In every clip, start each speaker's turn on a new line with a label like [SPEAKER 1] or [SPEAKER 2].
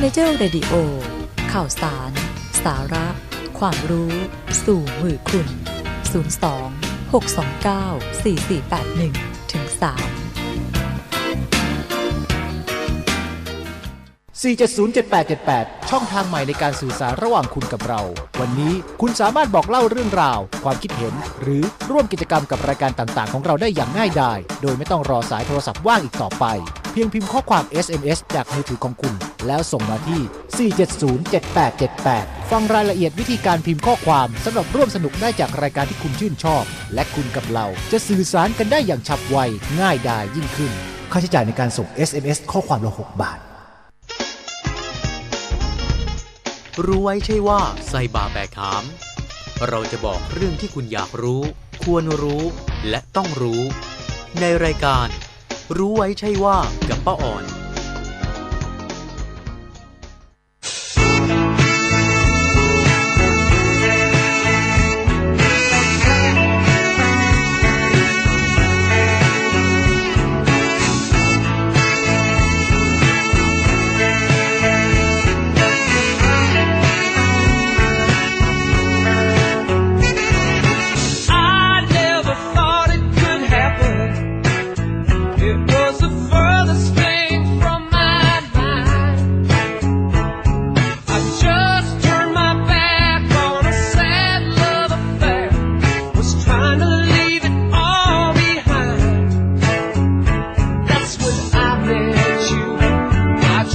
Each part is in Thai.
[SPEAKER 1] Manager Radio ข่าวสาร สาระ ความรู้ สู่มือคุณ 02 629 4481ถึง3
[SPEAKER 2] 4707878 ช่องทางใหม่ในการสื่อสารระหว่างคุณกับเรา วันนี้คุณสามารถบอกเล่าเรื่องราว ความคิดเห็น หรือร่วมกิจกรรมกับรายการต่างๆ ของเราได้อย่างง่ายดาย โดยไม่ต้องรอสายโทรศัพท์ว่างอีกต่อไป เพียงพิมพ์ข้อความ SMS จากมือถือของคุณ แล้วส่งมาที่ 4707878 ฟังรายละเอียดวิธีการพิมพ์ข้อความสำหรับร่วมสนุกได้จากรายการที่คุณชื่นชอบ และคุณกับเราจะสื่อสารกันได้อย่างฉับไว ง่ายดายยิ่งขึ้น ค่าใช้จ่ายในการส่ง SMS ข้อความละ6บาท
[SPEAKER 3] รู้ไว้ใช่ว่าใส่บาแบกหาม เราจะบอกเรื่องที่คุณอยากรู้ ควรรู้ และต้องรู้ ในรายการ รู้ไว้ใช่ว่ากับป้าอ่อน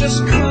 [SPEAKER 4] just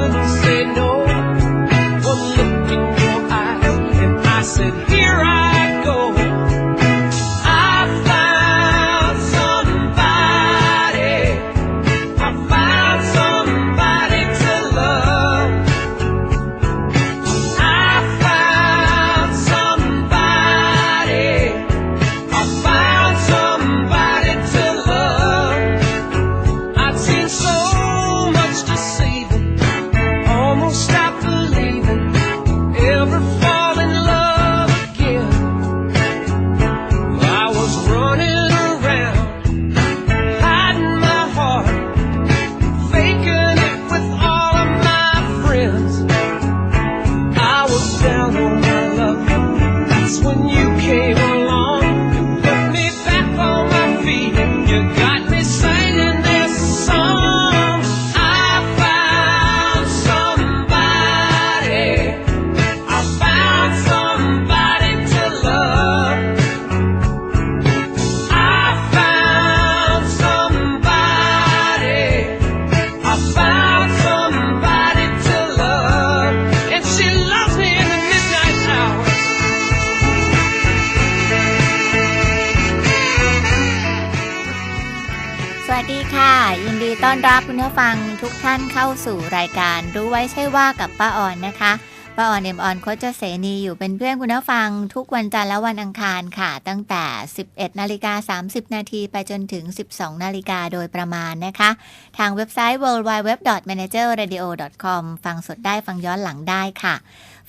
[SPEAKER 5] สู่รายการรู้ไว้ใช่ว่ากับป้าอ่อนนะคะป้าอ่อนเอ็มออนโคจเสนีอยู่เป็นเพื่อนคุณผู้ฟังทุกวันจันทร์และวันอังคารค่ะ ตั้งแต่ 11นาฬิกา30 นาทีไปจนถึง 12นาฬิกาโดยประมาณนะคะ ทางเว็บไซต์ www.managerradio.com ฟังสดได้ฟังย้อนหลังได้ค่ะ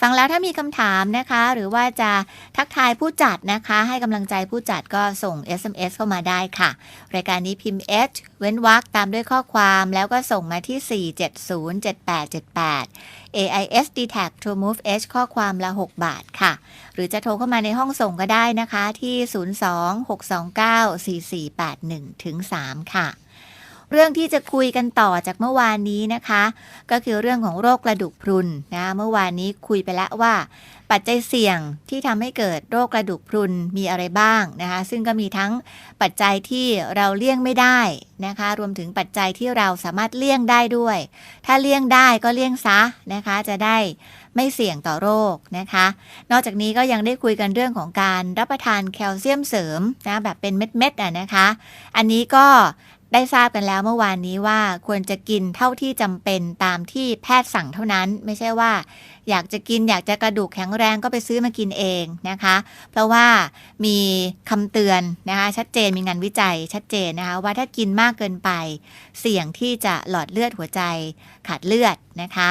[SPEAKER 5] ฟังแล้วถ้ามีคำถามนะคะ หรือว่าจะทักทายผู้จัดนะคะ ให้กำลังใจผู้จัดก็ส่ง SMS เข้ามาได้ค่ะ รายการนี้พิมพ์ H เว้นวรรคตามด้วยข้อความแล้วก็ส่งมาที่ 4707878 AIS d t a g True Move H ข้อความละ 6 บาทค่ะ หรือจะโทรเข้ามาในห้องส่งก็ได้นะคะที่ 026294481ถึง3ค่ะ เรื่องที่จะคุยกันต่อจากเมื่อวานนี้นะคะ ก็คือเรื่องของโรคกระดูกพรุนนะเมื่อวานนี้คุยไปแล้วว่า ปัจจัยเสี่ยงที่ทำให้เกิดโรคกระดูกพรุนมีอะไรบ้างนะคะ ซึ่งก็มีทั้งปัจจัยที่เราเลี่ยงไม่ได้นะคะ รวมถึงปัจจัยที่เราสามารถเลี่ยงได้ด้วย ถ้าเลี่ยงได้ก็เลี่ยงซะนะคะ จะได้ไม่เสี่ยงต่อโรคนะคะ นอกจากนี้ก็ยังได้คุยกันเรื่องของการรับประทานแคลเซียมเสริมนะแบบเป็นเม็ดๆอะนะคะ อันนี้ก็ ได้ทราบกันแล้วเมื่อวานนี้ว่าควรจะกินเท่าที่จำเป็นตามที่แพทย์สั่งเท่านั้น ไม่ใช่ว่า อยากจะกินอยากจะกระดูกแข็งแรงก็ไปซื้อมากินเองนะคะ เพราะว่ามีคำเตือนนะคะชัดเจนมีงานวิจัยชัดเจนนะคะว่าถ้ากินมากเกินไป เสี่ยงที่จะหลอดเลือดหัวใจขาดเลือดนะคะ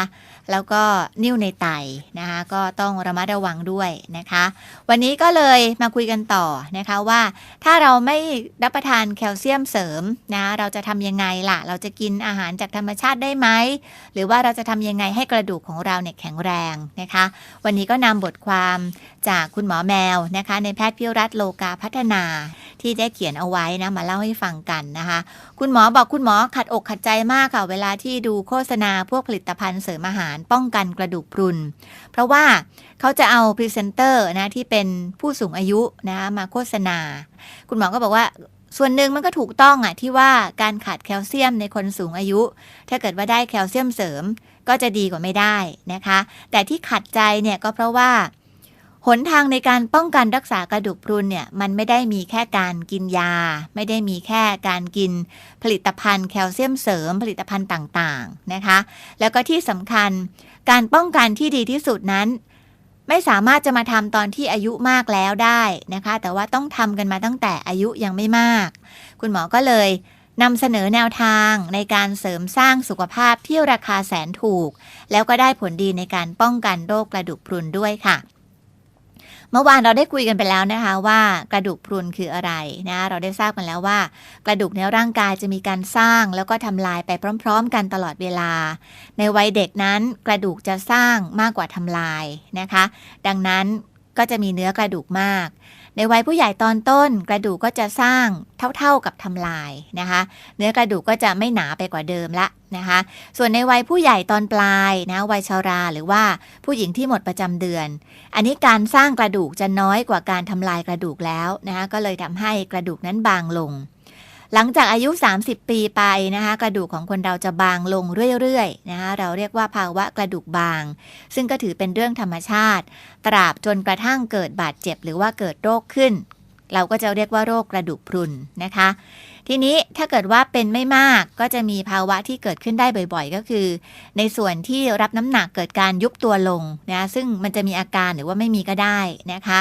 [SPEAKER 5] แล้วก็นิ่วในไตนะคะก็ต้องระมัดระวังด้วยนะคะ วันนี้ก็เลยมาคุยกันต่อนะคะว่า ถ้าเราไม่รับประทานแคลเซียมเสริมนะเราจะทำยังไงล่ะ เราจะกินอาหารจากธรรมชาติได้ไหม หรือว่าเราจะทำยังไงให้กระดูกของเราเนี่ยแข็งแรงนะคะ วันนี้ก็นำบทความจากคุณหมอแมวนะคะ ในแพทย์พิรัตโลกาพัฒนาที่ได้เขียนเอาไว้นะมาเล่าให้ฟังกันนะคะ คุณหมอบอกคุณหมอขัดอกขัดใจมากค่ะ เวลาที่ดูโฆษณาพวกผลิตภัณฑ์เสริมอาหารป้องกันกระดูกพรุน เพราะว่าเขาจะเอาพรีเซนเตอร์นะที่เป็นผู้สูงอายุนะคะมาโฆษณา คุณหมอก็บอกว่าส่วนหนึ่งมันก็ถูกต้องอะที่ว่าการขาดแคลเซียมในคนสูงอายุ ถ้าเกิดว่าได้แคลเซียมเสริมก็จะดีกว่าไม่ได้นะคะ แต่ที่ขัดใจเนี่ยก็เพราะว่า หนทางในการป้องกันรักษากระดูกพรุนเนี่ยมันไม่ได้มีแค่การกินยา ไม่ได้มีแค่การกินผลิตภัณฑ์แคลเซียมเสริมผลิตภัณฑ์ต่างๆนะคะ แล้วก็ที่สำคัญการป้องกันที่ดีที่สุดนั้น ไม่สามารถจะมาทำตอนที่อายุมากแล้วได้นะคะ แต่ว่าต้องทำกันมาตั้งแต่อายุยังไม่มาก คุณหมอก็เลยนำเสนอแนวทางในการเสริมสร้างสุขภาพที่ราคาแสนถูก แล้วก็ได้ผลดีในการป้องกันโรคกระดูกพรุนด้วยค่ะ เมื่อวานเราได้คุยกันไปแล้วนะคะว่ากระดูกพรุนคืออะไรนะเราได้ทราบกันแล้วว่า กระดูกในร่างกายจะมีการสร้างแล้วก็ทำลายไปพร้อม ๆ กันตลอดเวลา ในวัยเด็กนั้นกระดูกจะสร้างมากกว่าทำลายนะคะ ดังนั้นก็จะมีเนื้อกระดูกมาก ในวัยผู้ใหญ่ตอนต้น กระดูกก็จะสร้างเท่าๆกับทำลายนะคะ เนื้อกระดูกก็จะไม่หนาไปกว่าเดิมละนะคะ ส่วนในวัยผู้ใหญ่ตอนปลายนะวัยชาราหรือว่าผู้หญิงที่หมดประจำเดือน อันนี้การสร้างกระดูกจะน้อยกว่าการทำลายกระดูกแล้วนะคะก็เลยทำให้กระดูกนั้นบางลง หลังจากอายุ 30 ปีไปนะคะกระดูกของคนเราจะบางลงเรื่อยๆนะคะเราเรียกว่าภาวะกระดูกบาง ซึ่งก็ถือเป็นเรื่องธรรมชาติ ตราบจนกระทั่งเกิดบาดเจ็บหรือว่าเกิดโรคขึ้น เราก็จะเรียกว่าโรคกระดูกพรุนนะคะ ทีนี้ถ้าเกิดว่าเป็นไม่มากก็จะมีภาวะที่เกิดขึ้นได้บ่อยๆ ก็คือ ในส่วนที่รับน้ำหนักเกิดการยุบตัวลงนะซึ่งมันจะมีอาการหรือว่าไม่มีก็ได้นะคะ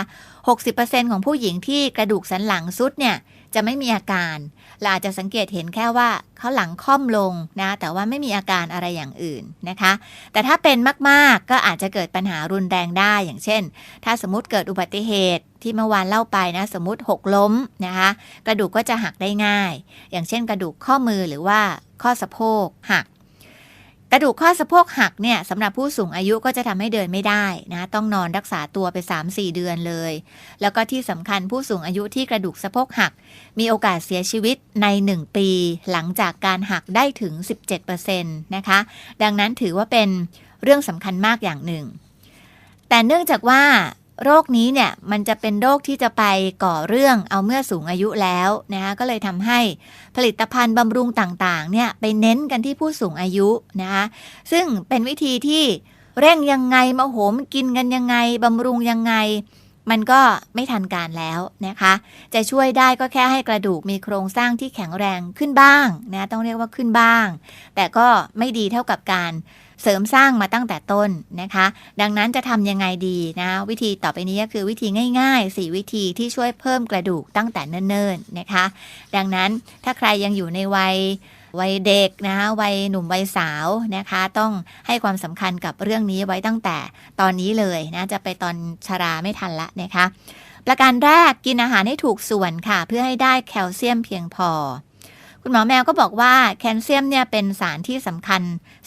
[SPEAKER 5] 60%ของผู้หญิงที่กระดูกสันหลังซุดเนี่ยจะไม่มีอาการ เราอาจจะสังเกตเห็นแค่ว่าเขาหลังค่อมลงนะ แต่ว่าไม่มีอาการอะไรอย่างอื่นนะคะ แต่ถ้าเป็นมากๆก็อาจจะเกิดปัญหารุนแรงได้อย่างเช่น ถ้าสมมติเกิดอุบัติเหตุที่เมื่อวานเล่าไปนะสมมติหกล้มนะคะ กระดูกก็จะหักได้ง่าย อย่างเช่น กระดูกข้อมือหรือว่าข้อสะโพกหัก กระดูกข้อสะโพกหักเนี่ยสำหรับผู้สูงอายุก็จะทำให้เดินไม่ได้นะต้องนอนรักษาตัวไป 3-4 เดือนเลย แล้วก็ที่สำคัญผู้สูงอายุที่กระดูกสะโพกหัก มีโอกาสเสียชีวิตใน 1 ปี หลังจากการหักได้ถึง 17%นะคะ ดังนั้นถือว่าเป็นเรื่องสำคัญมากอย่างหนึ่ง แต่เนื่องจากว่า โรคนี้เนี่ยมันจะเป็นโรคที่จะไปก่อเรื่องเอาเมื่อสูงอายุแล้วนะคะก็เลยทำให้ผลิตภัณฑ์บำรุงต่างๆเนี่ยไปเน้นกันที่ผู้สูงอายุนะคะซึ่งเป็นวิธีที่เร่งยังไงมาโหมกินกันยังไงบำรุงยังไง มันก็ไม่ทันการแล้วนะคะ จะช่วยได้ก็แค่ให้กระดูกมีโครงสร้างที่แข็งแรงขึ้นบ้างนะต้องเรียกว่าขึ้นบ้าง แต่ก็ไม่ดีเท่ากับการ เสริมสร้างมาตั้งแต่ต้นนะคะ ดังนั้นจะทำยังไงดีนะ วิธีต่อไปนี้ก็คือวิธีง่ายๆ 4 วิธีที่ช่วยเพิ่มกระดูกตั้งแต่เนิ่นๆนะคะ ดังนั้นถ้าใครยังอยู่ในวัยวัยเด็กนะคะวัยหนุ่มวัยสาวนะคะ ต้องให้ความสำคัญกับเรื่องนี้ไว้ตั้งแต่ตอนนี้เลยนะจะไปตอนชาราไม่ทันละนะคะ ประการแรกกินอาหารให้ถูกส่วนค่ะ เพื่อให้ได้แคลเซียมเพียงพอ คุณหมอแมวก็บอกว่าแคลเซียมเนี่ยเป็นสารที่สำคัญ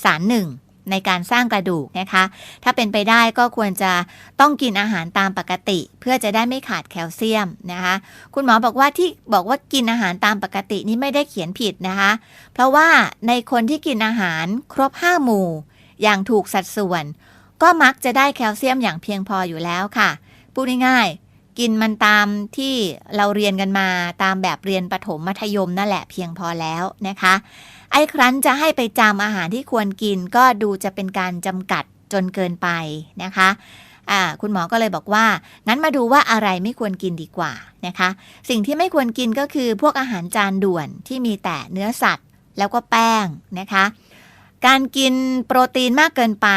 [SPEAKER 5] สารหนึ่ง ในการสร้างกระดูกนะคะ ถ้าเป็นไปได้ก็ควรจะต้องกินอาหารตามปกติ เพื่อจะได้ไม่ขาดแคลเซียมนะคะ คุณหมอบอกว่าที่บอกว่ากินอาหารตามปกตินี่ไม่ได้เขียนผิดนะคะ เพราะว่าในคนที่กินอาหารครบ5หมู่ อย่างถูกสัดส่วน ก็มักจะได้แคลเซียมอย่างเพียงพออยู่แล้วค่ะพูดง่ายๆกินมันตามที่เราเรียนกันมาตามแบบเรียนประถมมัธยมนั่นแหละเพียงพอแล้วนะคะ ไอ้ครั้นจะให้ไปจำอาหารที่ควรกิน ก็ดูจะเป็นการจำกัดจนเกินไปนะคะคุณหมอก็เลยบอกว่า งั้นมาดูว่าอะไรไม่ควรกินดีกว่านะคะ สิ่งที่ไม่ควรกินก็คือพวกอาหารจานด่วนที่มีแต่เนื้อสัตว์ แล้วก็แป้งนะคะ การกินโปรตีนมากเกินไป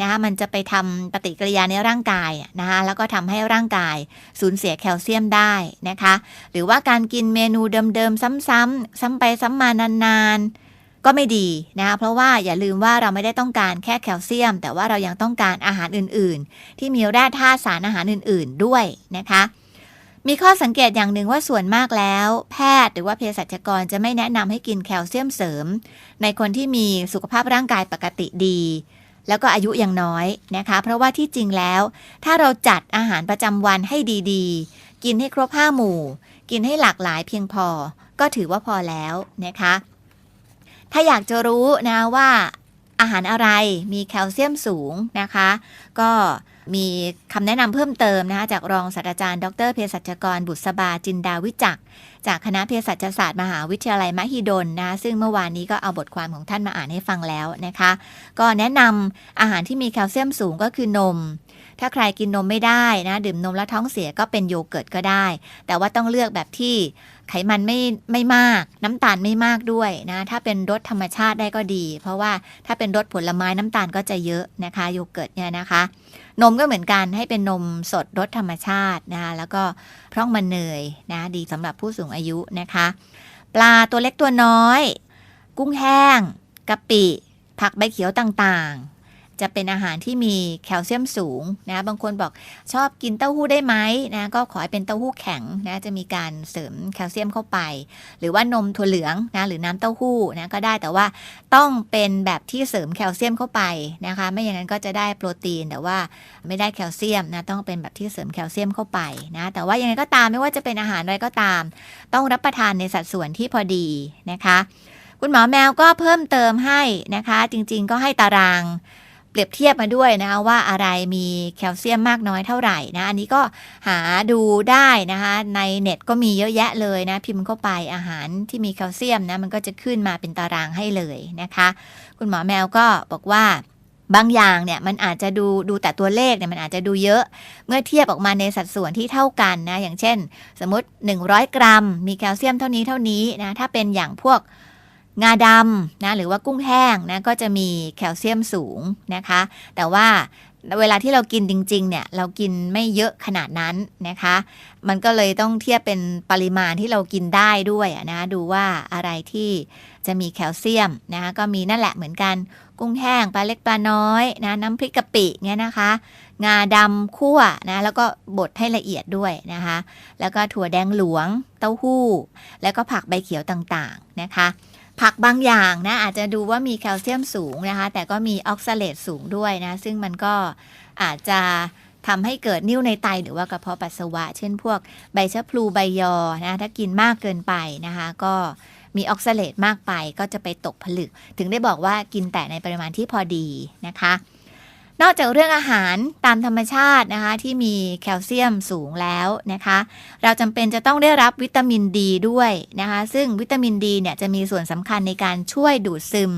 [SPEAKER 5] นะคะมันจะไปทำปฏิกิริยาในร่างกายนะคะแล้วก็ทำให้ร่างกายสูญเสียแคลเซียมได้นะคะ หรือว่าการกินเมนูเดิมๆซ้ำๆซ้ำไปซ้ำมานานๆ ก็ไม่ดีนะคะเพราะว่าอย่าลืมว่าเราไม่ได้ต้องการแค่แคลเซียม แต่ว่าเรายังต้องการอาหารอื่นๆ ที่มีแร่ธาตุสารอาหารอื่นๆด้วยนะคะ มีข้อสังเกตอย่างหนึ่งว่าส่วนมากแล้ว แพทย์หรือว่าเภสัชกรจะไม่แนะนำให้กินแคลเซียมเสริม ในคนที่มีสุขภาพร่างกายปกติดี แล้วก็อายุยังน้อยนะคะ เพราะว่าที่จริงแล้ว ถ้าเราจัดอาหารประจำวันให้ดีๆ กินให้ครบห้าหมู่ กินให้หลากหลายเพียงพอ ก็ถือว่าพอแล้วนะคะ ถ้าอยากจะรู้นะว่าอาหารอะไรมีแคลเซียมสูงนะคะ ก็มีคำแนะนำเพิ่มเติมนะคะจากรองศาสตราจารย์ ดรเภสัชกรบุษบาจินดาวิจักจากคณะเภสัชศาสตร์มหาวิทยาลัยมหิดลนะซึ่งเมื่อวานนี้ก็เอาบทความของท่านมาอ่านให้ฟังแล้วนะคะ ก็แนะนำอาหารที่มีแคลเซียมสูงก็คือนม ถ้าใครกินนมไม่ได้นะดื่มนมแล้วท้องเสียก็เป็นโยเกิร์ตก็ได้ แต่ว่าต้องเลือกแบบที่ไขมันไม่ไม่มาก น้ำตาลไม่มากด้วยนะถ้าเป็นรสธรรมชาติได้ก็ดี เพราะว่าถ้าเป็นรสผลไม้น้ำตาลก็จะเยอะนะคะโยเกิร์ตเนี่ยนะคะ นมก็เหมือนกันให้เป็นนมสดรสธรรมชาตินะคะแล้วก็พร่องมันเนยนะดีสำหรับผู้สูงอายุนะคะ ปลาตัวเล็กตัวน้อย กุ้งแห้งกะปิ ผักใบเขียวต่างๆ จะเป็นอาหารที่มีแคลเซียมสูงนะบางคนบอกชอบกินเต้าหู้ได้ไหมนะก็ขอให้เป็นเต้าหู้แข็งนะจะมีการเสริมแคลเซียมเข้าไป หรือว่านมถั่วเหลืองนะหรือน้ำเต้าหู้นะก็ได้แต่ว่าต้องเป็นแบบที่เสริมแคลเซียมเข้าไปนะคะไม่อย่างนั้นก็จะได้โปรตีนแต่ว่าไม่ได้แคลเซียมนะต้องเป็นแบบที่เสริมแคลเซียมเข้าไปนะแต่ว่ายังไงก็ตามไม่ว่าจะเป็นอาหารอะไรก็ตาม ต้องรับประทานในสัดส่วนที่พอดีนะคะ คุณหมอแมวก็เพิ่มเติมให้นะคะ จริงๆก็ให้ตาราง เปรียบเทียบมาด้วยนะคะว่าอะไรมีแคลเซียมมากน้อยเท่าไหร่นะอันนี้ก็หาดูได้นะคะในเน็ตก็มีเยอะแยะเลยนะพิมพ์เข้าไปอาหารที่มีแคลเซียมนะมันก็จะขึ้นมาเป็นตารางให้เลยนะคะ คุณหมอแมวก็บอกว่าบางอย่างเนี่ยมันอาจจะดูดูแต่ตัวเลขเนี่ยมันอาจจะดูเยอะ เมื่อเทียบออกมาในสัดส่วนที่เท่ากันนะอย่างเช่น สมมติ 100 กรัม มีแคลเซียมเท่านี้เท่านี้นะถ้าเป็นอย่างพวก งาดำนะหรือว่ากุ้งแห้งนะก็จะมีแคลเซียมสูงนะคะ แต่ว่าเวลาที่เรากินจริงๆเนี่ยเรากินไม่เยอะขนาดนั้นนะคะ มันก็เลยต้องเทียบเป็นปริมาณที่เรากินได้ด้วยนะดูว่าอะไรที่จะมีแคลเซียมนะคะก็มีนั่นแหละเหมือนกัน กุ้งแห้งปลาเล็กปลาน้อยนะน้ำพริกกะปิเนี่ยนะคะ งาดำคั่วนะแล้วก็บดให้ละเอียดด้วยนะคะ แล้วก็ถั่วแดงหลวง เต้าหู้ แล้วก็ผักใบเขียวต่างๆนะคะ ผักบางอย่างนะอาจจะดูว่ามีแคลเซียมสูงนะคะ แต่ก็มีออกซาเลตสูงด้วยนะ ซึ่งมันก็อาจจะทำให้เกิดนิ่วในไตหรือว่ากระเพาะปัสสาวะ เช่นพวกใบชะพลูใบยอนะถ้ากินมากเกินไปนะคะ ก็มีออกซาเลตมากไปก็จะไปตกผลึก ถึงได้บอกว่ากินแต่ในปริมาณที่พอดีนะคะ นอกจากเรื่องอาหารตามธรรมชาตินะคะ ที่มีแคลเซียมสูงแล้วนะคะ เราจำเป็นจะต้องได้รับวิตามินดีด้วยนะคะ ซึ่งวิตามินดีเนี่ยจะมีส่วนสำคัญในการช่วยดูดซึม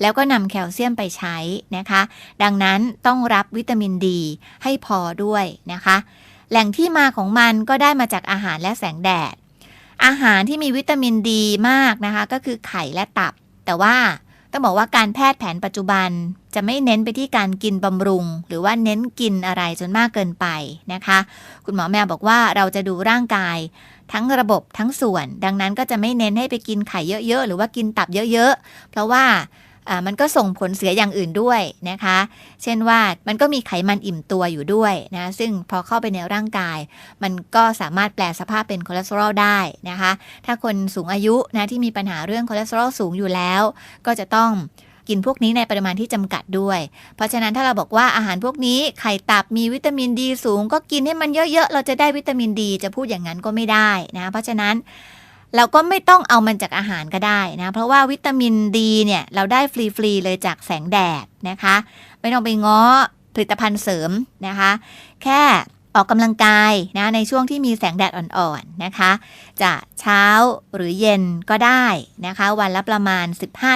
[SPEAKER 5] แล้วก็นำแคลเซียมไปใช้นะคะ ดังนั้นต้องรับวิตามินดีให้พอด้วยนะคะ แหล่งที่มาของมันก็ได้มาจากอาหารและแสงแดด อาหารที่มีวิตามินดีมากนะคะ ก็คือไข่และตับ แต่ว่า ต้องบอกว่าการแพทย์แผนปัจจุบัน จะไม่เน้นไปที่การกินบำรุง หรือว่าเน้นกินอะไรจนมากเกินไปนะคะ คุณหมอแมวบอกว่าเราจะดูร่างกาย ทั้งระบบทั้งส่วน ดังนั้นก็จะไม่เน้นให้ไปกินไข่เยอะๆ หรือว่ากินตับเยอะๆ เพราะว่าอ่า มันก็ส่งผลเสียอย่างอื่นด้วยนะคะ เช่นว่ามันก็มีไขมันอิ่มตัวอยู่ด้วยนะ ซึ่งพอเข้าไปในร่างกาย มันก็สามารถแปลสภาพเป็นคอเลสเตอรอลได้นะคะ ถ้าคนสูงอายุนะที่มีปัญหาเรื่องคอเลสเตอรอลสูงอยู่แล้ว ก็จะต้องกินพวกนี้ในปริมาณที่จำกัดด้วย เพราะฉะนั้นถ้าเราบอกว่าอาหารพวกนี้ไข่ตับมีวิตามินดีสูง ก็กินให้มันเยอะๆ เราจะได้วิตามินดี จะพูดอย่างนั้นก็ไม่ได้นะ เพราะฉะนั้น เราก็ไม่ต้องเอามันจากอาหารก็ได้นะ เพราะว่าวิตามินดีเนี่ย เราได้ฟรีๆเลยจากแสงแดดนะคะ ไม่ต้องไปง้อผลิตภัณฑ์เสริมนะคะ แค่ออกกำลังกายนะในช่วงที่มีแสงแดดอ่อนๆนะคะ จะเช้าหรือเย็นก็ได้นะคะ วันละประมาณ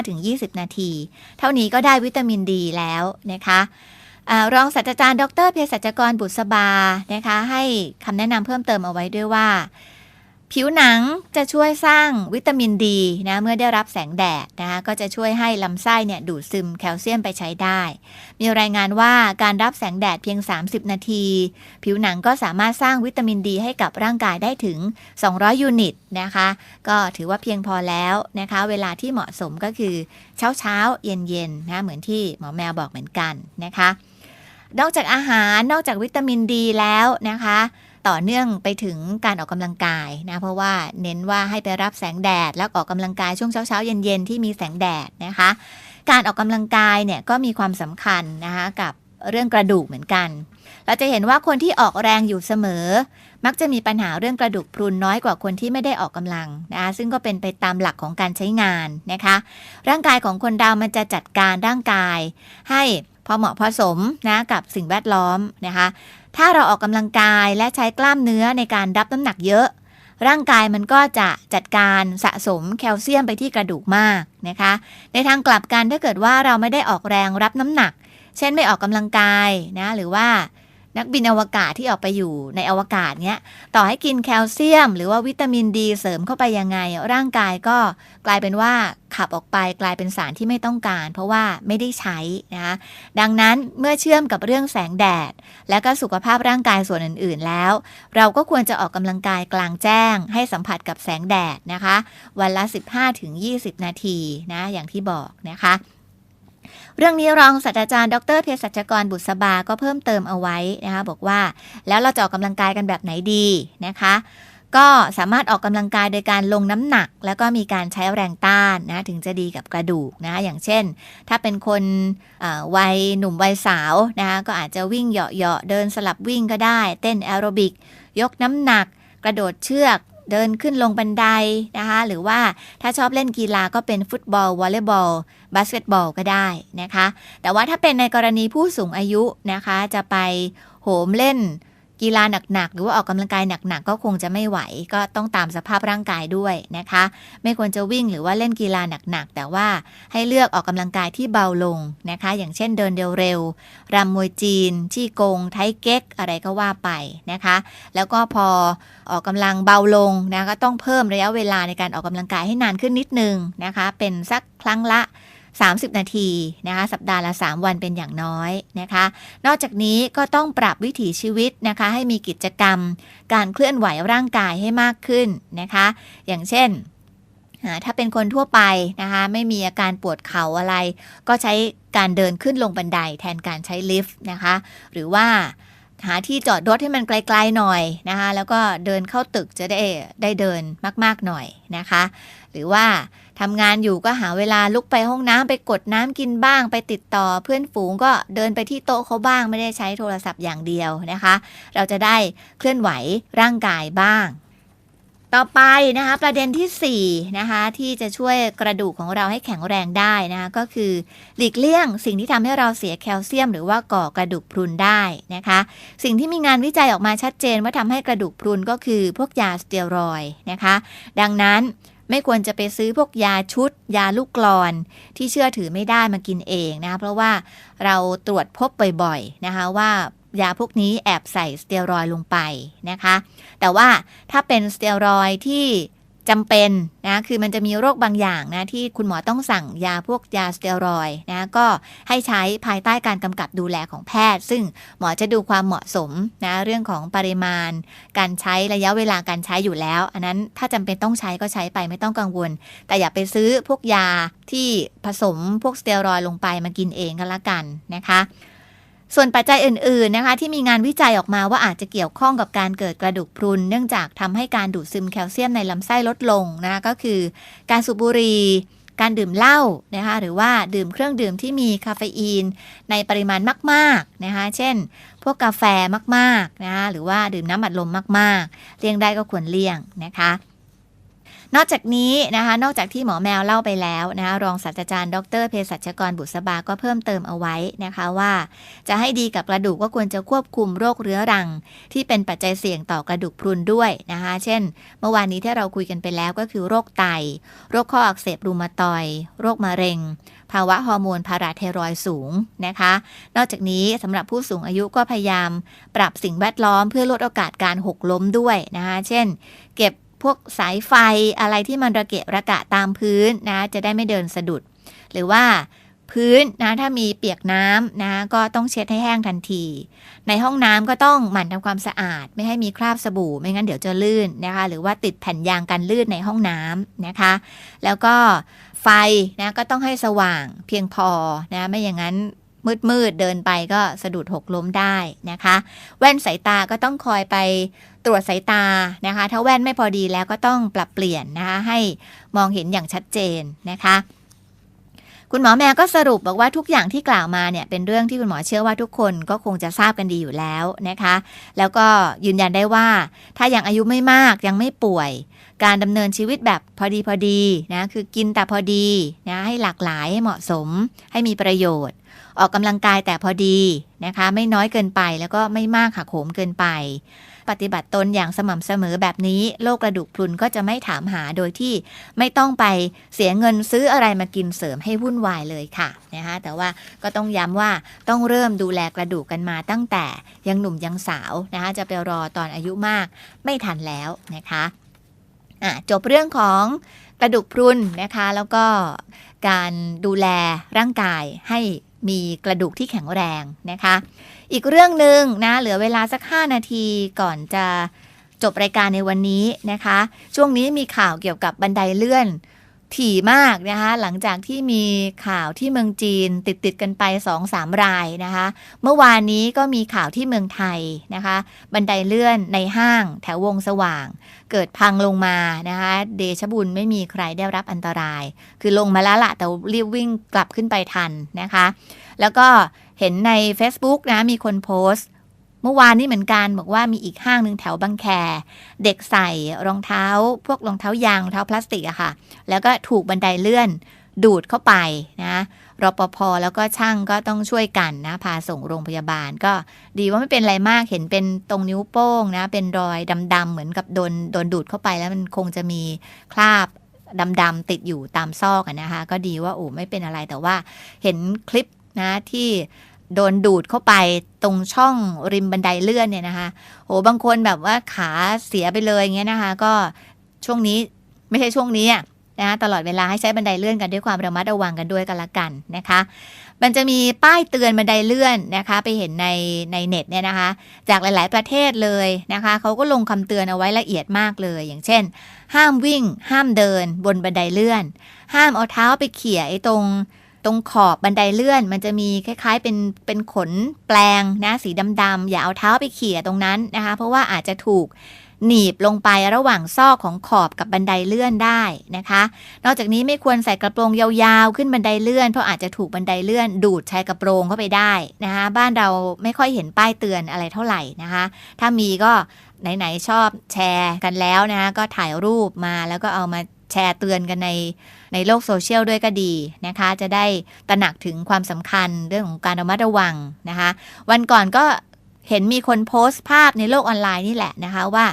[SPEAKER 5] 15-20 นาที เท่านี้ก็ได้วิตามินดีแล้วนะคะอรองศาสตราจารย์ดรเภสัชกรบุษบานะคะ ให้คำแนะนำเพิ่มเติมเอาไว้ด้วยว่า ผิวหนังจะช่วยสร้างวิตามินดีนะเมื่อได้รับแสงแดดนะคะก็จะช่วยให้ลำไส้เนี่ยดูดซึมแคลเซียมไปใช้ได้ มีรายงานว่าการรับแสงแดดเพียง 30 นาที ผิวหนังก็สามารถสร้างวิตามินดีให้กับร่างกายได้ถึง 200 ยูนิตนะคะ ก็ถือว่าเพียงพอแล้วนะคะ เวลาที่เหมาะสมก็คือเช้าเช้าเย็นเย็นนะเหมือนที่หมอแมวบอกเหมือนกันนะคะ นอกจากอาหารนอกจากวิตามินดีแล้วนะคะ ต่อเนื่องไปถึงการออกกำลังกายนะเพราะว่าเน้นว่าให้ไปรับแสงแดด แล้วออกกำลังกายช่วงเช้าๆเย็นๆที่มีแสงแดดนะคะ การออกกำลังกายเนี่ยก็มีความสำคัญนะคะกับเรื่องกระดูกเหมือนกัน เราจะเห็นว่าคนที่ออกแรงอยู่เสมอ มักจะมีปัญหาเรื่องกระดูกพรุนน้อยกว่าคนที่ไม่ได้ออกกำลังนะคะซึ่งก็เป็นไปตามหลักของการใช้งานนะคะ ร่างกายของคนเรามันจะจัดการร่างกาย ให้พอเหมาะพอสมนะกับสิ่งแวดล้อมนะคะ ถ้าเราออกกำลังกายและใช้กล้ามเนื้อในการรับน้ำหนักเยอะ ร่างกายมันก็จะจัดการสะสมแคลเซียมไปที่กระดูกมากนะคะ ในทางกลับกันถ้าเกิดว่าเราไม่ได้ออกแรงรับน้ำหนัก เช่นไม่ออกกำลังกายนะหรือว่า นักบินอวกาศที่ออกไปอยู่ในอวกาศเนี้ย ต่อให้กินแคลเซียม หรือว่าวิตามินดีเสริมเข้าไปยังไง ร่างกายก็กลายเป็นว่าขับออกไปกลายเป็นสารที่ไม่ต้องการ เพราะว่าไม่ได้ใช้นะคะดังนั้นเมื่อเชื่อมกับเรื่องแสงแดด และก็สุขภาพร่างกายส่วนอื่น ๆ แล้ว เราก็ควรจะออกกำลังกายกลางแจ้ง ให้สัมผัสกับแสงแดดนะคะ วันละ 15-20 นาทีนะอย่างที่บอกนะคะ เรื่องนี้รองศาสตราจารย์ดรเภสัชกรบุษบาก็เพิ่มเติมเอาไว้นะคะบอกว่า แล้วเราจะออกกำลังกายกันแบบไหนดีนะคะก็สามารถออกกำลังกายโดยการลงน้ำหนัก แล้วก็มีการใช้แรงต้านนะถึงจะดีกับกระดูกนะอย่างเช่น ถ้าเป็นคนวัยหนุ่มวัยสาวนะคะก็อาจจะวิ่งเหาะๆเดินสลับวิ่งก็ได้ เต้นแอโรบิก ยกน้ำหนัก กระโดดเชือกเดินขึ้นลงบันไดนะคะหรือว่าถ้าชอบเล่นกีฬาก็เป็นฟุตบอลวอลเลย์บอล บาสเกตบอลก็ได้นะคะ แต่ว่าถ้าเป็นในกรณีผู้สูงอายุนะคะ จะไปโหมเล่นกีฬาหนักๆ หรือว่าออกกำลังกายหนักๆ ก็คงจะไม่ไหว ก็ต้องตามสภาพร่างกายด้วยนะคะ ไม่ควรจะวิ่งหรือว่าเล่นกีฬาหนักๆ แต่ว่าให้เลือกออกกำลังกายที่เบาลงนะคะ อย่างเช่นเดินเร็วๆรำมวยจีนชี่กง ไทเก๊ก อะไรก็ว่าไปนะคะ แล้วก็พอออกกำลังเบาลงนะ ก็ต้องเพิ่มระยะเวลาในการออกกำลังกายให้นานขึ้นนิดนึงนะคะ เป็นสักครั้งละ 30 นาทีนะคะสัปดาห์ละ 3 วันเป็นอย่างน้อยนะคะ นอกจากนี้ก็ต้องปรับวิถีชีวิตนะคะ ให้มีกิจกรรม การเคลื่อนไหวร่างกายให้มากขึ้นนะคะ อย่างเช่นถ้าเป็นคนทั่วไปนะคะ ไม่มีอาการปวดเข่าอะไร ก็ใช้การเดินขึ้นลงบันไดแทนการใช้ลิฟต์นะคะ หรือว่า หาที่จอดรถให้มันไกลๆหน่อยนะคะแล้วก็เดินเข้าตึกจะได้ได้เดินมากๆหน่อยนะคะ หรือว่าทำงานอยู่ก็หาเวลาลุกไปห้องน้ำไปกดน้ำกินบ้าง ไปติดต่อเพื่อนฝูงก็เดินไปที่โต๊ะเขาบ้างไม่ได้ใช้โทรศัพท์อย่างเดียวนะคะ เราจะได้เคลื่อนไหวร่างกายบ้าง ต่อไปนะคะประเด็นที่4นะคะที่จะช่วยกระดูกของเราให้แข็งแรงได้นะคะก็คือหลีกเลี่ยง สิ่งที่ทำให้เราเสียแคลเซียม หรือว่าก่อกระดูกพรุนได้นะคะ สิ่งที่มีงานวิจัยออกมาชัดเจนว่าทำให้กระดูกพรุนก็คือพวกยาสเตียรอยนะคะ ดังนั้นไม่ควรจะไปซื้อพวกยาชุด ยาลูกกลอน ที่เชื่อถือไม่ได้มากินเองนะเพราะว่าเราตรวจพบบ่อยๆนะคะว่า ยาพวกนี้แอบใส่สเตียรอยลงไปนะคะ แต่ว่าถ้าเป็นสเตียรอยที่จำเป็นนะคือมันจะมีโรคบางอย่างนะที่คุณหมอต้องสั่งยาพวกยาสเตียรอยนะก็ให้ใช้ภายใต้การกำกับดูแลของแพทย์ ซึ่งหมอจะดูความเหมาะสมนะเรื่องของปริมาณ การใช้ระยะเวลาการใช้อยู่แล้ว อันนั้นถ้าจำเป็นต้องใช้ก็ใช้ไปไม่ต้องกังวล แต่อย่าไปซื้อพวกยาที่ผสมพวกสเตียรอยลงไปมากินเองก็แล้วกันนะคะ ส่วนปัจจัยอื่นๆนะคะที่มีงานวิจัยออกมาว่าอาจจะเกี่ยวข้องกับการเกิดกระดูกพรุน เนื่องจากทำให้การดูดซึมแคลเซียมในลำไส้ลดลงนะคะก็คือ การสูบบุหรี่การดื่มเหล้านะคะหรือว่าดื่มเครื่องดื่มที่มีคาเฟอีน ในปริมาณมากๆนะคะเช่น พวกกาแฟมากๆนะคะหรือว่าดื่มน้ำอัดลมมากๆ เลี่ยงได้ก็ควรเลี่ยงนะคะ นอกจากนี้นะคะนอกจากที่หมอแมวเล่าไปแล้วนะคะรองศาสตราจารย์ดรเภสัชกรบุษบาก็เพิ่มเติมเอาไว้นะคะว่า จะให้ดีกับกระดูกก็ควรจะควบคุมโรคเรื้อรัง ที่เป็นปัจจัยเสี่ยงต่อกระดูกพรุนด้วยนะคะเช่น เมื่อวานนี้ที่เราคุยกันไปแล้วก็คือโรคไต โรคข้ออักเสบรูมาตอย โรคมะเร็ง ภาวะฮอร์โมนพาราไทรอยสูงนะคะ นอกจากนี้สำหรับผู้สูงอายุก็พยายาม ปรับสิ่งแวดล้อมเพื่อลดโอกาสการหกล้มด้วยนะคะเช่น เก็บ พวกสายไฟอะไรที่มันระเกะระกะตามพื้นนะ จะได้ไม่เดินสะดุด หรือว่าพื้นนะถ้ามีเปียกน้ำนะ ก็ต้องเช็ดให้แห้งทันที ในห้องน้ำก็ต้องหมั่นทำความสะอาด ไม่ให้มีคราบสบู่ ไม่งั้นเดี๋ยวจะลื่นนะคะ หรือว่าติดแผ่นยางกันลื่นในห้องน้ำนะคะ แล้วก็ไฟนะก็ต้องให้สว่างเพียงพอนะไม่อย่างนั้น มืดมืดๆเดินไปก็สะดุดหกล้มได้นะคะ แว่นสายตาก็ต้องคอยไปตรวจสายตานะคะ ถ้าแว่นไม่พอดีแล้วก็ต้องปรับเปลี่ยนนะคะให้มองเห็นอย่างชัดเจนนะคะคุณหมอแมวก็สรุปบอกว่าทุกอย่างที่กล่าวมาเนี่ยเป็นเรื่องที่คุณหมอเชื่อว่าทุกคนก็คงจะทราบกันดีอยู่แล้วนะคะ แล้วก็ยืนยันได้ว่า ถ้ายังอายุไม่มากยังไม่ป่วย การดำเนินชีวิตแบบพอดีพอดีนะคือกินแต่พอดีนะให้หลากหลายให้เหมาะสม ให้มีประโยชน์ ออกกำลังกายแต่พอดีนะคะ ไม่น้อยเกินไปแล้วก็ไม่มากหักโหมเกินไป ปฏิบัติตนอย่างสม่ำเสมอแบบนี้โรคกระดูกพรุนก็จะไม่ถามหาโดยที่ไม่ต้องไปเสียเงินซื้ออะไรมากินเสริมให้วุ่นวายเลยค่ะนะคะแต่ว่าก็ต้องย้ำว่าต้องเริ่มดูแลกระดูกกันมาตั้งแต่ยังหนุ่มยังสาวนะคะจะไปรอตอนอายุมากไม่ทันแล้วนะคะะจบเรื่องของกระดูกพรุนนะคะ แล้วก็การดูแลร่างกายให้ มีกระดูกที่แข็งแรงนะคะ อีกเรื่องหนึ่งนะเหลือเวลาสัก 5 นาทีก่อนจะจบรายการในวันนี้นะคะ ช่วงนี้มีข่าวเกี่ยวกับบันไดเลื่อน ถี่มากนะคะหลังจากที่มีข่าวที่เมืองจีนติดติดกันไป2อสามรายนะคะเมื่อวานนี้ก็มีข่าวที่เมืองไทยนะคะบันไดเลื่อนในห้างแถววงสว่าง เกิดพังลงมานะคะเดชะบุญไม่มีใครได้รับอันตราย คือลงมาแล้วละแต่รีบวิ่งกลับขึ้นไปทันนะคะ แล้วก็เห็นใน Facebook นะมีคนโพสต์ เมื่อวานนี้เหมือนกันบอกว่ามีอีกห้างหนึ่งแถวบางแค เด็กใส่รองเท้า พวกรองเท้ายางรองเท้าพลาสติกอะค่ะ แล้วก็ถูกบันไดเลื่อนดูดเข้าไปนะรปภแล้วก็ช่างก็ต้องช่วยกันนะ พาส่งโรงพยาบาลก็ดีว่าไม่เป็นไรมากเห็นเป็นตรงนิ้วโป้งนะ เป็นรอยดำๆเหมือนกับโดนโดนดูดเข้าไปแล้วมันคงจะมีคราบดำๆติดอยู่ตามซอกอะนะคะ ก็ดีว่าโอ้ไม่เป็นอะไรแต่ว่าเห็นคลิปนะที่ โดนดูดเข้าไปตรงช่องริมบันไดเลื่อนเนี่ยนะคะโหบางคนแบบว่าขาเสียไปเลยอย่างเงี้ยนะคะ ก็ช่วงนี้ไม่ใช่ช่วงนี้อะนะตลอดเวลาให้ใช้บันไดเลื่อนกันด้วยความระมัดระวังกันด้วยกันละกันนะคะ มันจะมีป้ายเตือนบันไดเลื่อนนะคะ ไปเห็นในในเน็ตเนี่ยนะคะ จากหลาย ๆ ประเทศเลยนะคะเขาก็ลงคำเตือนเอาไว้ละเอียดมากเลย อย่างเช่น ห้ามวิ่ง ห้ามเดิน บนบันไดเลื่อน ห้ามเอาเท้าไปเขี่ยไอ้ตรง ตรงขอบบันไดเลื่อน มันจะมีคล้าย ๆ เป็นเป็นขนแปลงนะสีดำๆอย่าเอาเท้าไปเขี่ยตรงนั้นนะคะ เพราะว่าอาจจะถูกหนีบลงไประหว่างซอกของขอบกับบันไดเลื่อนได้นะคะ นอกจากนี้ไม่ควรใส่กระโปรงยาวๆ ขึ้นบันไดเลื่อน เพราะอาจจะถูกบันไดเลื่อน ดูดชายกระโปรงเข้าไปได้นะคะ บ้านเราไม่ค่อยเห็นป้ายเตือนอะไรเท่าไหร่นะคะ ถ้ามีก็ไหนๆชอบแชร์กันแล้วนะคะก็ถ่ายรูปมาแล้วก็เอามา แชร์เตือนกันในในโลกโซเชียลด้วยก็ดีนะคะ จะได้ตระหนักถึงความสำคัญเรื่องของการระมัดระวังนะคะ วันก่อนก็เห็นมีคนโพสต์ภาพในโลกออนไลน์นี่แหละนะคะว่า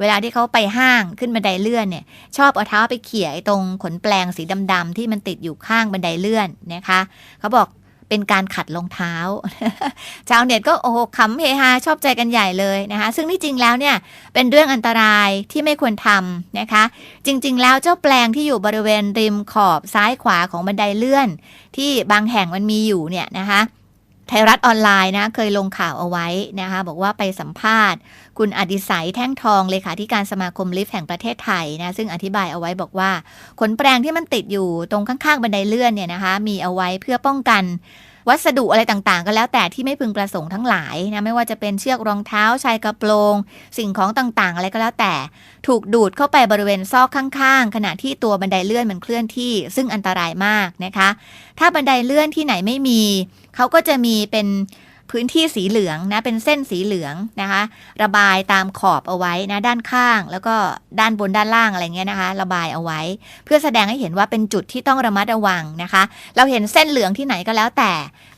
[SPEAKER 5] เวลาที่เขาไปห้างขึ้นบันไดเลื่อนเนี่ย ชอบเอาเท้าไปเขี่ยตรงขนแปลงสีดำๆที่มันติดอยู่ข้างบันไดเลื่อนนะคะ เขาบอก เป็นการขัดรองเท้า ชาวเน็ตก็โอ้โหขำเฮฮาชอบใจกันใหญ่เลยนะคะ ซึ่งที่จริงแล้วเนี่ยเป็นเรื่องอันตรายที่ไม่ควรทำนะคะ จริง ๆ แล้วเจ้าแปลงที่อยู่บริเวณริมขอบซ้ายขวาของบันไดเลื่อน ที่บางแห่งมันมีอยู่เนี่ยนะคะไทยรัฐออนไลน์นะเคยลงข่าวเอาไว้นะคะ บอกว่าไปสัมภาษณ์ คุณอดิศัยแท่งทองเลขาธิการสมาคมลิฟต์แห่งประเทศไทยนะซึ่งอธิบายเอาไว้บอกว่า ขนแปรงที่มันติดอยู่ตรงข้างๆบันไดเลื่อนเนี่ยนะคะ มีเอาไว้เพื่อป้องกัน วัสดุอะไรต่างๆ ก็แล้วแต่ที่ไม่พึงประสงค์ทั้งหลายนะไม่ว่าจะเป็นเชือกรองเท้าชายกระโปรง สิ่งของต่างๆ อะไรก็แล้วแต่ ถูกดูดเข้าไปบริเวณซอกข้างๆ ขณะที่ตัวบันไดเลื่อนมันเคลื่อนที่ ซึ่งอันตรายมากนะคะ ถ้าบันไดเลื่อนที่ไหนไม่มีเขาก็จะมีเป็น พื้นที่สีเหลืองนะเป็นเส้นสีเหลืองนะคะ ระบายตามขอบเอาไว้นะด้านข้าง แล้วก็ด้านบนด้านล่างอะไรเงี้ยนะคะ ระบายเอาไว้ เพื่อแสดงให้เห็นว่าเป็นจุดที่ต้องระมัดระวังนะคะ เราเห็นเส้นเหลืองที่ไหนก็แล้วแต่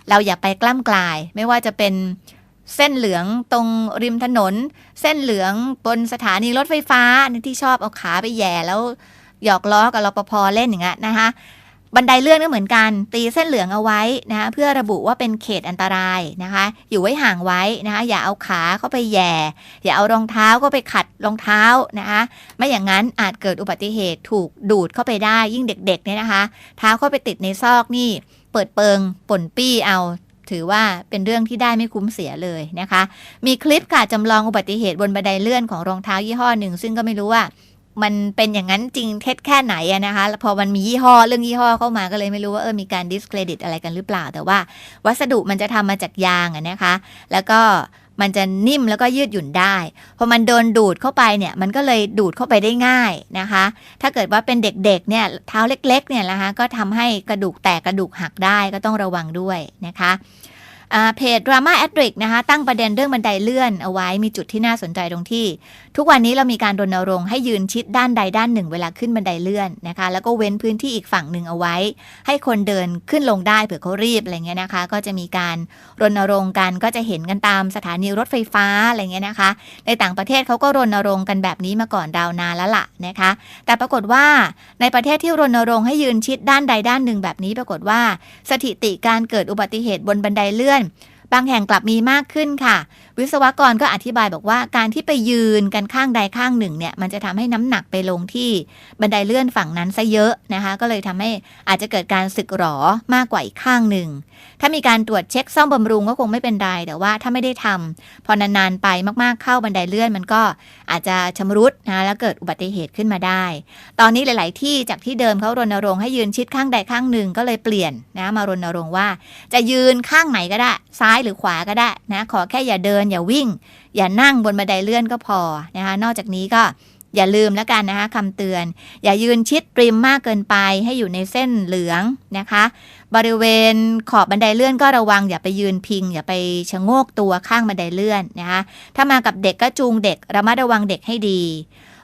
[SPEAKER 5] เราอย่าไปกล้ำกลาย ไม่ว่าจะเป็นเส้นเหลืองตรงริมถนน เส้นเหลืองบนสถานีรถไฟฟ้าที่ชอบเอาขาไปแย่แล้วหยอกล้อกับรปภเล่นอย่างเงี้ยนะคะ บันไดเลื่อนก็เหมือนกัน ตีเส้นเหลืองเอาไว้นะคะเพื่อระบุว่าเป็นเขตอันตรายนะคะ อยู่ไว้ห่างไว้นะคะอย่าเอาขาเข้าไปแย่ อย่าเอารองเท้าก็ไปขัดรองเท้านะคะไม่อย่างนั้นอาจเกิดอุบัติเหตุถูกดูดเข้าไปได้ยิ่งเด็กๆเนี่ยนะคะ เท้าเข้าไปติดในซอกนี่ เปิดเปิงป่นปี้เอาถือว่าเป็นเรื่องที่ได้ไม่คุ้มเสียเลยนะคะ มีคลิปค่ะจำลองอุบัติเหตุบนบันไดเลื่อนของรองเท้ายี่ห้อหนึ่ง ซึ่งก็ไม่รู้ว่า มันเป็นอย่างนั้นจริงเท็จแค่ไหนอะนะคะแล้วพอมันมียี่ห้อเรื่องยี่ห้อเข้ามาก็เลยไม่รู้ว่าเออมีการ discredit อะไรกันหรือเปล่า แต่ว่าวัสดุมันจะทำมาจากยางนะคะ แล้วก็มันจะนิ่มแล้วก็ยืดหยุ่นได้พอมันโดนดูดเข้าไปเนี่ย มันก็เลยดูดเข้าไปได้ง่ายนะคะ ถ้าเกิดว่าเป็นเด็กๆเนี่ยเท้าเล็กๆเนี่ยนะคะก็ทำให้กระดูกแตกกระดูกหักได้ก็ต้องระวังด้วยนะคะ เพจ Drama a d r i c นะคะตั้งประเด็นเรื่องบันไดเลื่อนเอาไว้มีจุดที่น่าสนใจตรงที่ ทุกวันนี้เรามีการรณรงค์ให้ยืนชิดด้านใดด้านหนึ่งเวลาขึ้นบันไดเลื่อนนะคะ แล้วก็เว้นพื้นที่อีกฝั่งหนึ่งเอาไว้ ให้คนเดินขึ้นลงได้เผื่อเขารีบอะไรเงี้ยนะคะ ก็จะมีการรณรงค์กันก็จะเห็นกันตามสถานีรถไฟฟ้าอะไรเงี้ยนะคะ ในต่างประเทศเขาก็รณรงค์กันแบบนี้มาก่อนดาวนานแล้วล่ะนะคะ แต่ปรากฏว่าในประเทศที่รณรงค์ให้ยืนชิดด้านใดด้านหนึ่งแบบนี้ปรากฏว่า สถิติการเกิดอุบัติเหตุบนบันไดเลื่อนบางแห่งกลับมีมากขึ้นค่ะ วิศวกรก็อธิบายบอกว่าการที่ไปยืนกันข้างใดข้างหนึ่งเนี่ย มันจะทำให้น้ำหนักไปลงที่บันไดเลื่อนฝั่งนั้นซะเยอะนะคะ ก็เลยทำให้อาจจะเกิดการสึกหรอมากกว่าอีกข้างหนึ่ง ถ้ามีการตรวจเช็คซ่อมบำรุงก็คงไม่เป็นไรแต่ว่าถ้าไม่ได้ทำพอนานๆไปมากๆเข้าบันไดเลื่อนมันก็อาจจะชำรุดนะแล้วเกิดอุบัติเหตุขึ้นมาได้ ตอนนี้หลาย ๆ ที่จากที่เดิมเขารณรงค์ให้ยืนชิดข้างใดข้างหนึ่งก็เลยเปลี่ยนนะมารณรงค์ว่า จะยืนข้างไหนก็ได้ ซ้ายหรือขวาก็ได้นะขอแค่อย่าเดินอย่าวิ่ง อย่านั่งบนบันไดเลื่อนก็พอนะคะนอกจากนี้ก็อย่าลืมแล้วกันนะคะคำเตือน อย่ายืนชิดริมมากเกินไปให้อยู่ในเส้นเหลืองนะคะ บริเวณขอบบันไดเลื่อนก็ระวังอย่าไปยืนพิง อย่าไปชะโงกตัวข้างบันไดเลื่อนนะคะถ้ามากับเด็กก็จูงเด็กระมัดระวังเด็กให้ดี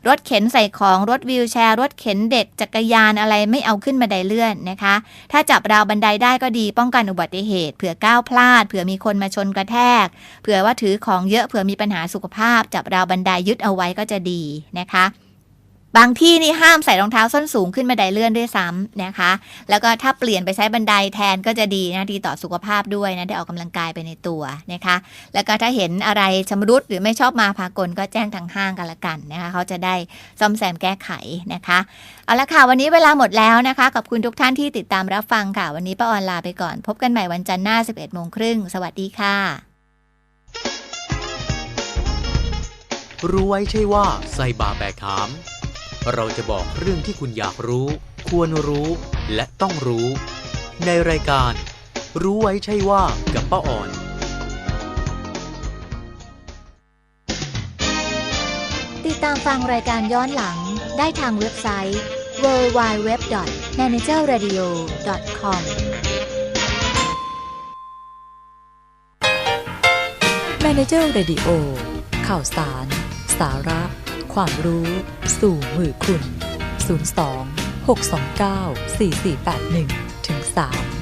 [SPEAKER 5] รถเข็นใส่ของรถวีลแชร์ รถเข็นเด็กจักรยานอะไรไม่เอาขึ้นบันไดเลื่อนนะคะ ถ้าจับราวบันไดได้ก็ดีป้องกันอุบัติเหตุเผื่อก้าวพลาดเผื่อมีคนมาชนกระแทก เผื่อว่าถือของเยอะเผื่อมีปัญหาสุขภาพ จับราวบันไดยึดเอาไว้ก็จะดีนะคะ บางที่นี่ห้ามใส่รองเท้าส้นสูงขึ้นบันไดเลื่อนด้วยซ้ำนะคะ แล้วก็ถ้าเปลี่ยนไปใช้บันไดแทนก็จะดีนะดีต่อสุขภาพด้วยนะได้ออกกำลังกายไปในตัวนะคะ แล้วก็ถ้าเห็นอะไรชำรุดหรือไม่ชอบมาพากลก็แจ้งทางห้างกันละกันนะคะเขาจะได้ซ่อมแซมแก้ไขนะคะเอาละค่ะวันนี้เวลาหมดแล้วนะคะขอบคุณทุกท่านที่ติดตามรับฟังค่ะ วันนี้ป้าออนลาไปก่อน พบกันใหม่วันจันทร์หน้า 11โมงครึ่งสวัสดีค่ะ
[SPEAKER 3] รู้ไว้ใช่ว่าใส่บาแบกหาม เราจะบอกเรื่องที่คุณอยากรู้ ควรรู้และต้องรู้ ในรายการ รู้ไว้ใช่ว่ากับป้าอ่อน
[SPEAKER 1] ติดตามฟังรายการย้อนหลังได้ทางเว็บไซต์ www.managerradio.com Manager Radio ข่าวสาร สาระ ความรู้สู่มือคุณ 02 629 4481ถึง3